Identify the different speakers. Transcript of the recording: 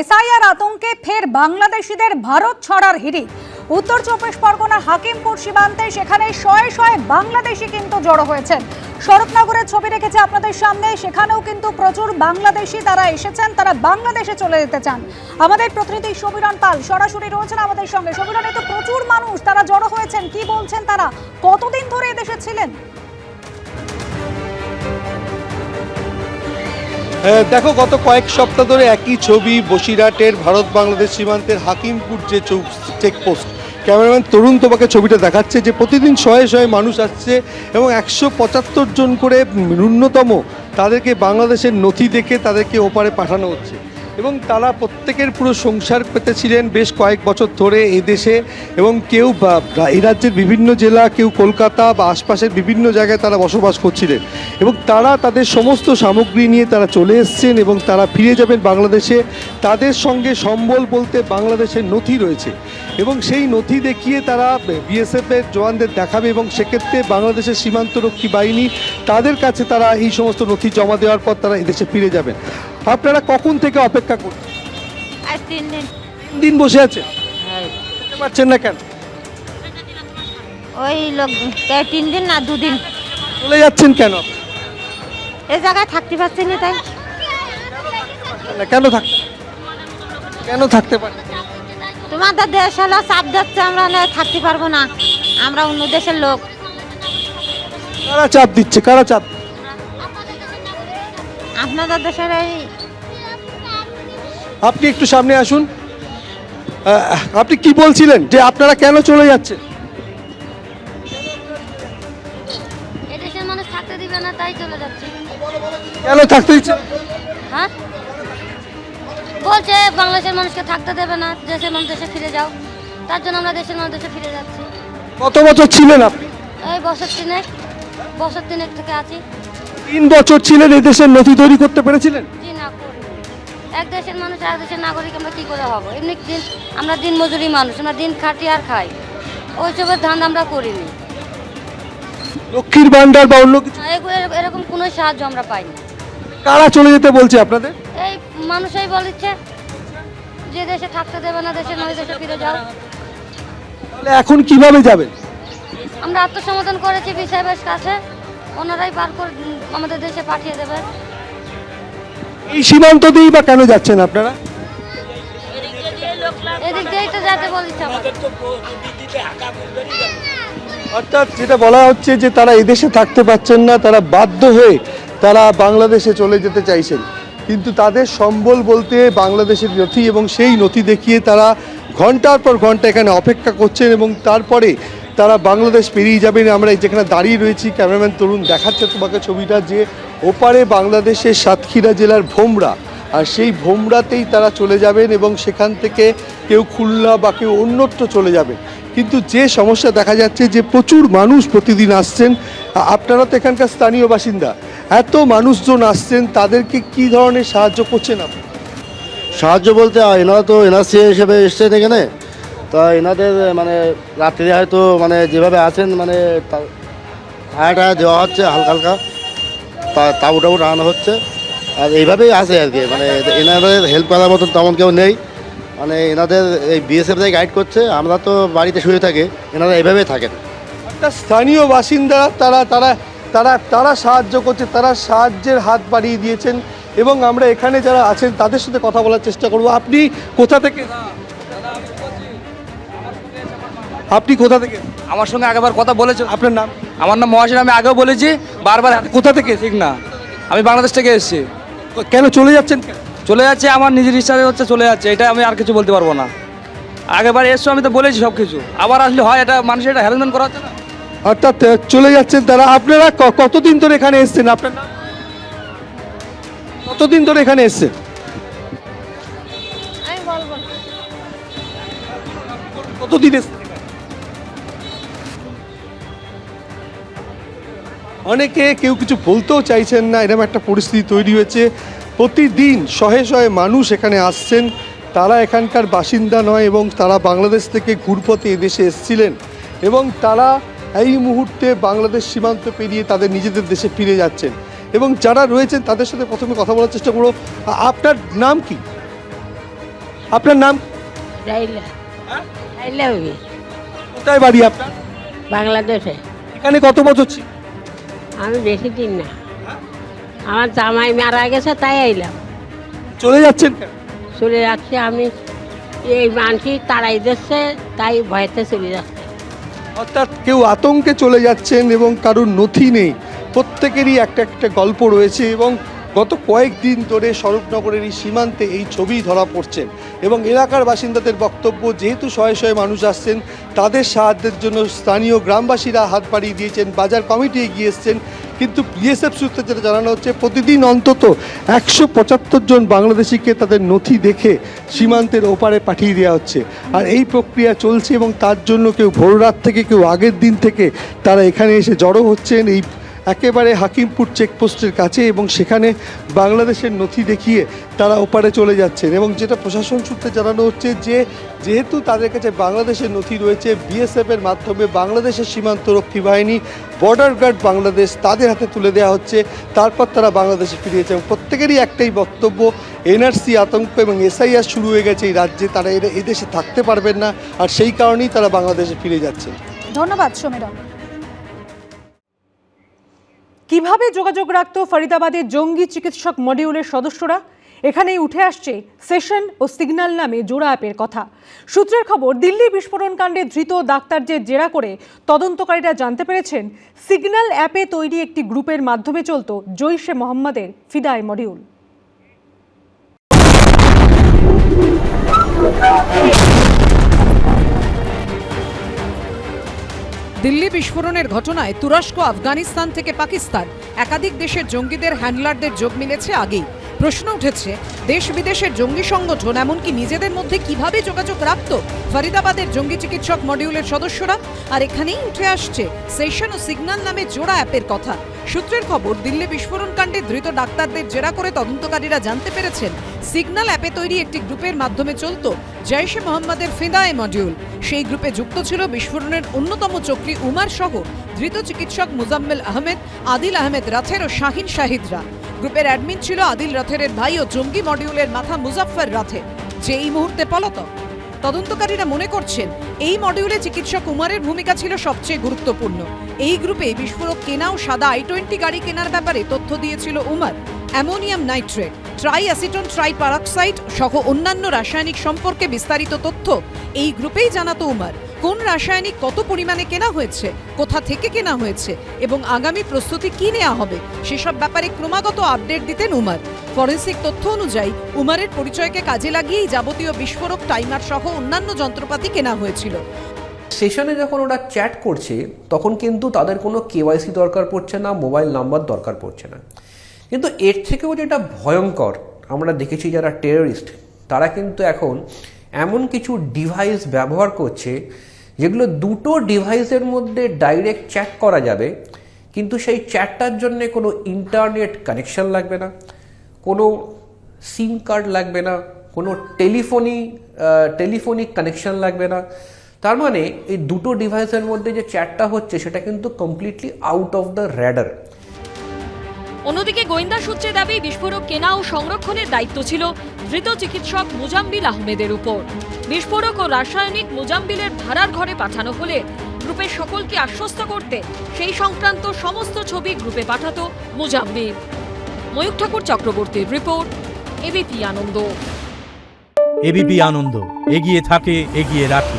Speaker 1: SIR আতঙ্কে ফের বাংলাদেশিদের ভারত ছড়ার হিড়িক। উত্তর চব্বিশ পরগনার হাকিমপুর সীমান্তে সেখানে শয়ে শয়ে বাংলাদেশি কিন্তু জড়ো হয়েছেন। শরৎনগরের ছবি রেখেছে আপনাদের সামনে, সেখানেও কিন্তু প্রচুর বাংলাদেশি তারা এসেছেন, তারা বাংলাদেশে চলে যেতে চান। আমাদের প্রতিনিধি সমীরণ পাল সরাসরি রয়েছেন আমাদের সঙ্গে। সমীরণে তো প্রচুর মানুষ তারা জড়ো হয়েছেন, কি বলছেন তারা? কতদিন ধরে এদেশে ছিলেন?
Speaker 2: দেখো, গত কয়েক সপ্তাহ ধরে একই ছবি বসিরহাটের ভারত বাংলাদেশ সীমান্তের হাকিমপুর যে চেকপোস্ট ক্যামেরাম্যান তরুণ তোমাকে ছবিটা দেখাচ্ছে যে প্রতিদিন শয়ে শয়ে মানুষ আসছে এবং একশো পঁচাত্তর জন করে ন্যূনতম তাদেরকে বাংলাদেশের নথি দেখে তাদেরকে ওপারে পাঠানো হচ্ছে। এবং তারা প্রত্যেকের পুরো সংসার পেতেছিলেন বেশ কয়েক বছর ধরে দেশে এবং কেউ এই রাজ্যের বিভিন্ন জেলা, কেউ কলকাতা বা আশপাশের বিভিন্ন জায়গায় তারা বসবাস করছিলেন এবং তারা তাদের সমস্ত সামগ্রী নিয়ে তারা চলে এসছেন এবং তারা ফিরে যাবেন বাংলাদেশে। তাদের সঙ্গে সম্বল বলতে বাংলাদেশের নথি রয়েছে এবং সেই নথি দেখিয়ে তারা বিএসএফের জওয়ানদের দেখাবে এবং সেক্ষেত্রে বাংলাদেশের সীমান্তরক্ষী বাহিনী তাদের কাছে তারা এই সমস্ত নথি জমা দেওয়ার পর তারা এদেশে ফিরে যাবেন। আপনারা কখন থেকে অপেক্ষা করছেন?
Speaker 3: আজ তিন দিন।
Speaker 2: তিন দিন বসে আছে
Speaker 3: হয়।
Speaker 2: যেতে পারছেন না কেন?
Speaker 3: ওই লোক তিন দিন না দুদিন?
Speaker 2: চলে যাচ্ছেন কেন?
Speaker 3: এই জায়গায় থাকতে পারছি না তাই।
Speaker 2: কেন থাকতে কেন থাকতে পারেন
Speaker 3: তোমাদের দেশ হলো চাপ দিচ্ছে আমরা না থাকতে পারব না। আমরা অন্য দেশের লোক।
Speaker 2: কারা চাপ দিচ্ছে? কারা চাপ
Speaker 3: আপনাদের দেশের এই
Speaker 2: আপনি একটু সামনে আসুন। আপনি কি বলছিলেন যে আপনারা কেন চলে যাচ্ছেন?
Speaker 4: এদেশের মানুষ থাকতে দিবে না তাই চলে যাচ্ছে।
Speaker 2: কেন থাকতে দিচ্ছেন
Speaker 4: হ্যাঁ? বলছে বাংলাদেশের মানুষকে থাকতে দেবে না দেশের মানুষ দেশে ফিরে যাও। তার জন্য আমরা দেশের মানুষ দেশে ফিরে যাচ্ছি।
Speaker 2: কত বছর ছিলেন আপনি?
Speaker 4: এই বছর তিনেক বছর তিনেক থেকে আছি।
Speaker 2: তিন বছর ছিলেন এই দেশের নথি তৈরি করতে পেরেছিলেন?
Speaker 4: জি না। এক দেশের মানুষ আর দেশের নাগরিক আমরা কী করে হব? এমনি দিন আমরা দিন মজুরি মানুষ আমরা দিন খাটি আর খাই। ওইসবের ধান আমরা করিনি।
Speaker 2: লক্ষ্মীর ভান্ডার বা অন্য কিছু?
Speaker 4: এ- এরকম কোনো সাহায্য আমরা পাইনি।
Speaker 2: কারা চলে যেতে বলছে আপনাদের?
Speaker 4: এই মানুষই বলছে যে দেশে থাকতে দেবে না দেশে নয় দেশে ফিরে যাও।
Speaker 2: তাহলে এখন কীভাবে যাবেন?
Speaker 4: আমরা আত্মসমর্পণ করেছি বিসাহেবের কাছে। ওনারাই বার করে আমাদের দেশে পাঠিয়ে দেবে।
Speaker 2: এই সীমান্ত দিয়েই বা কেন যাচ্ছেন আপনারা? অর্থাৎ যেটা বলা হচ্ছে যে তারা এদেশে থাকতে পারছেন না তারা বাধ্য হয়ে তারা বাংলাদেশে চলে যেতে চাইছেন। কিন্তু তাদের সম্বল বলতে বাংলাদেশের নথি এবং সেই নথি দেখিয়ে তারা ঘণ্টার পর ঘণ্টা এখানে অপেক্ষা করছেন এবং তারপরে তারা বাংলাদেশ পেরিয়ে যাবেন আমরা এই যেখানে দাঁড়িয়ে রয়েছি, ক্যামেরাম্যান তরুণ দেখাচ্ছে তোমাকে ছবিটা যে ওপারে বাংলাদেশের সাতক্ষীরা জেলার ভোমরা। আর সেই ভোমরাতেই তারা চলে যাবেন এবং সেখান থেকে কেউ খুলনা বা কেউ অন্যত্র চলে যাবেন। কিন্তু যে সমস্যা দেখা যাচ্ছে যে প্রচুর মানুষ প্রতিদিন আসছেন, আপনারা তো এখানকার স্থানীয় বাসিন্দা, এত মানুষজন আসছেন, তাদেরকে কি ধরনের সাহায্য করছেন আপনি?
Speaker 5: সাহায্য বলতে এনারা তো এনআরসি হিসেবে এসছেন এখানে। তা এনাদের মানে রাত্রে হয়তো মানে যেভাবে আছেন মানে টায়া দেওয়া হচ্ছে হালকা হালকা তাবু টাবু টাঙানো হচ্ছে। আর এইভাবেই আছে আর কি মানে এনাদের হেল্প করার মতন তেমন কেউ নেই। মানে এনাদের এই বিএসএফ গাইড করছে, আমরা তো বাড়িতে শুয়ে থাকি এনারা এইভাবেই থাকেন।
Speaker 2: একটা স্থানীয় বাসিন্দারা তারা তারা তারা তারা সাহায্য করছে, তারা সাহায্যের হাত বাড়িয়ে দিয়েছেন। এবং আমরা এখানে যারা আছেন, তাদের সাথে কথা বলার চেষ্টা করব। আপনি কোথা থেকে? আপনি কোথা থেকে?
Speaker 6: আমার সঙ্গে আগেবার কথা বলেছেন।
Speaker 2: আপনার নাম?
Speaker 6: আমার নাম মহাসিন আমি আগেও বলেছি বারবার
Speaker 2: কোথা থেকে?
Speaker 6: ঠিক না। আমি বাংলাদেশ থেকে এসেছি।
Speaker 2: কেন চলে যাচ্ছেন
Speaker 6: চলে যাচ্ছে আমার নিজের ইচ্ছা হচ্ছে চলে যাচ্ছে এটা আমি আর কিছু বলতে পারব না। আগেবার এসছো আমি তো বলেছি সব কিছু আবার আসলে হয় এটা মানুষের এটা হ্যারাসমেন্ট করা হচ্ছে না।
Speaker 2: অর্থাৎ চলে যাচ্ছেন তারা। আপনারা ক- কতদিন ধরে এখানে এসছেন? আপনার নাম? কতদিন ধরে এখানে এসছেন? কতদিন এসছেন? অনেকে কেউ কিছু বলতেও চাইছেন না এরকম একটা পরিস্থিতি তৈরি হয়েছে। প্রতিদিন শহে শহে মানুষ এখানে আসছেন। তারা এখানকার বাসিন্দা নয় এবং তারা বাংলাদেশ থেকে ঘুরপথে এদেশে এসেছিলেন এবং তারা এই মুহূর্তে বাংলাদেশ সীমান্ত পেরিয়ে তাদের নিজেদের দেশে ফিরে যাচ্ছেন। এবং যারা রয়েছেন তাদের সাথে প্রথমে কথা বলার চেষ্টা করব। আপনার নাম কি? আপনার নাম?
Speaker 7: রাইলা।
Speaker 2: কোথায় বাড়ি আপনার?
Speaker 7: বাংলাদেশে।
Speaker 2: এখানে কত বছর ছিল?
Speaker 7: আমি বেশি দিন না। আমার জামাই মারা গেছে তাই আইলাম।
Speaker 2: চলে যাচ্ছেন
Speaker 7: চলে যাচ্ছে আমি এই মানসি তাড়াই দিচ্ছে তাই ভয়তে চলে যাচ্ছে।
Speaker 2: অর্থাৎ কেউ আতঙ্কে চলে যাচ্ছেন এবং কারোর নথি নেই। প্রত্যেকেরই একটা একটা গল্প রয়েছে এবং গত কয়েকদিন ধরে স্বরূপনগরের এই সীমান্তে এই ছবি ধরা পড়ছেন এবং এলাকার বাসিন্দাদের বক্তব্য, যেহেতু শয়ে শয়ে মানুষ আসছেন, তাদের সাহায্যের জন্য স্থানীয় গ্রামবাসীরা হাত বাড়িয়ে দিয়েছেন, বাজার কমিটি এগিয়ে এসছেন, কিন্তু বিএসএফ সূত্রে যেটা জানানো হচ্ছে, প্রতিদিন অন্তত একশো পঁচাত্তর জন বাংলাদেশিকে তাদের নথি দেখে সীমান্তের ওপারে পাঠিয়ে দেওয়া হচ্ছে। আর এই প্রক্রিয়া চলছে এবং তার জন্য কেউ ভোররাত থেকে কেউ আগের দিন থেকে তারা এখানে এসে জড়ো হচ্ছেন। এই একেবারে হাকিমপুর চেকপোস্টের কাছে এবং সেখানে বাংলাদেশের নথি দেখিয়ে তারা ওপারে চলে যাচ্ছেন। এবং যেটা প্রশাসন সূত্রে জানানো হচ্ছে যে, যেহেতু তাদের কাছে বাংলাদেশের নথি রয়েছে বিএসএফের মাধ্যমে বাংলাদেশের সীমান্তরক্ষী বাহিনী বর্ডার গার্ড বাংলাদেশ তাদের হাতে তুলে দেওয়া হচ্ছে। তারপর তারা বাংলাদেশে ফিরিয়েছে এবং প্রত্যেকেরই একটাই বক্তব্য, এনআরসি আতঙ্ক এবং এসআইআর শুরু হয়ে গেছে এই রাজ্যে, তারা এদেশে থাকতে পারবেন না। আর সেই কারণেই তারা বাংলাদেশে ফিরে যাচ্ছেন।
Speaker 1: ধন্যবাদ, সমীরণ।
Speaker 8: কীভাবে যোগাযোগ রাখত ফরিদাবাদে জঙ্গি চিকিৎসক মডিউলের সদস্যরা? এখানেই উঠে আসছে সেশন ও সিগন্যাল নামে জোড়া অ্যাপের কথা। সূত্রের খবর, দিল্লি বিস্ফোরণ কাণ্ডে ধৃত ডাক্তারদের জেরা করে তদন্তকারীরা জানতে পেরেছেন, সিগন্যাল অ্যাপে তৈরি একটি গ্রুপের মাধ্যমে চলত জৈশে মোহাম্মদের ফিদায় মডিউল।
Speaker 9: দিল্লি বিস্ফোরণের ঘটনায় তুরস্ক, আফগানিস্তান থেকে পাকিস্তান, একাধিক দেশের জঙ্গিদের হ্যান্ডলারদের যোগ মিলেছে আগেই। প্রশ্ন উঠেছে, দেশ বিদেশের জঙ্গি সংগঠন, এমনকি নিজেদের মধ্যে কীভাবে যোগাযোগ রাখত? ফরিদাবাদের জঙ্গি চিকিৎসক মডিউলের সদস্যরা, আর এখানেই উঠে আসছে সেশন ও সিগন্যাল নামে জোড়া অ্যাপের কথা। সূত্রের খবর, দিল্লি বিস্ফোরণ কাণ্ডে ধৃত ডাক্তারদের জেরা করে তদন্তকারীরা জানতে পেরেছেন, সিগন্যাল অ্যাপে তৈরি একটি গ্রুপের মাধ্যমে চলত জয়শে মোহাম্মদের ফিদায়ে মডিউল। সেই গ্রুপে যুক্ত ছিল বিস্ফোরণের অন্যতম চক্রী উমার সহ ধৃত চিকিৎসক মুজাম্মেল আহমেদ, আদিল আহমেদ রাথের ও শাহিন শাহিদরা। গ্রুপের অ্যাডমিন ছিল আদিল রাথেরের ভাই ও জঙ্গি মডিউলের মাথা মুজাফফর রাথে। যে এই মুহূর্তে পলাতক। তদন্তকারীরা মনে করছেন, এই মডিউলে চিকিৎসক উমারের ভূমিকা ছিল সবচেয়ে গুরুত্বপূর্ণ। এই গ্রুপে বিস্ফোরক কেনা ও সাদা আই টোয়েন্টি গাড়ি কেনার ব্যাপারে তথ্য দিয়েছিল Umar. Ammonium nitrate triacetone triperoxide সহ অন্যান্য রাসায়নিক সম্পর্কে বিস্তারিত তথ্য এই গ্রুপেই জানাতো উমার। কোন রাসায়নিক কত পরিমাণে কেনা হয়েছে, কোথা থেকে কেনা হয়েছে এবং আগামী প্রস্তুতি কি নেওয়া হবে, সেসব ব্যাপারে ক্রমাগত আপডেট দিতেন উমার। ফরেন্সিক তথ্য অনুযায়ী, উমারের পরিচয়কে কাজে লাগিয়েই যাবতীয় বিস্ফোরক টাইমার সহ অন্যান্য যন্ত্রপাতি কেনা হয়েছিল।
Speaker 10: সেশনে যখন ওরা চ্যাট করছে, তখন কিন্তু তাদের কোনো কেওয়াইসি দরকার পড়ছে না, মোবাইল নাম্বার দরকার পড়ছে না। কিন্তু এর থেকেও যেটা ভয়ঙ্কর, আমরা দেখেছি যারা টেররিস্ট, তারা কিন্তু এখন এমন কিছু ডিভাইস ব্যবহার করছে, যেগুলো দুটো ডিভাইসের মধ্যে ডাইরেক্ট চ্যাট করা যাবে, কিন্তু সেই চ্যাটটার জন্য কোনো ইন্টারনেট কানেকশন লাগবে না। কোনো সিম কার্ড লাগবে না, কোনো টেলিফোনি টেলিফোনিক কানেকশন লাগবে না। তার মানে এই দুটো ডিভাইসের মধ্যে যে চ্যাটটা হচ্ছে, সেটা কিন্তু completely out of the radar
Speaker 11: অন্যদিকে গোয়েন্দা সূত্রে দাবি, বিস্ফোরক কেনা ও সংরক্ষণের দায়িত্ব ছিল ধৃত চিকিৎসক মুজাম্বিল আহমেদের উপর। বিস্ফোরক ও রাসায়নিক মুজাম্বিলের ভাড়ার ঘরে পাঠানো হলে গ্রুপের সকলকে আশ্বস্ত করতে সেই সংক্রান্ত সমস্ত ছবি গ্রুপে পাঠাতো মুজাম্বিল ময়ূক ঠাকুর চক্রবর্তীর report ABP Ananda.
Speaker 12: ABP Ananda এগিয়ে থাকে এগিয়ে রাখে।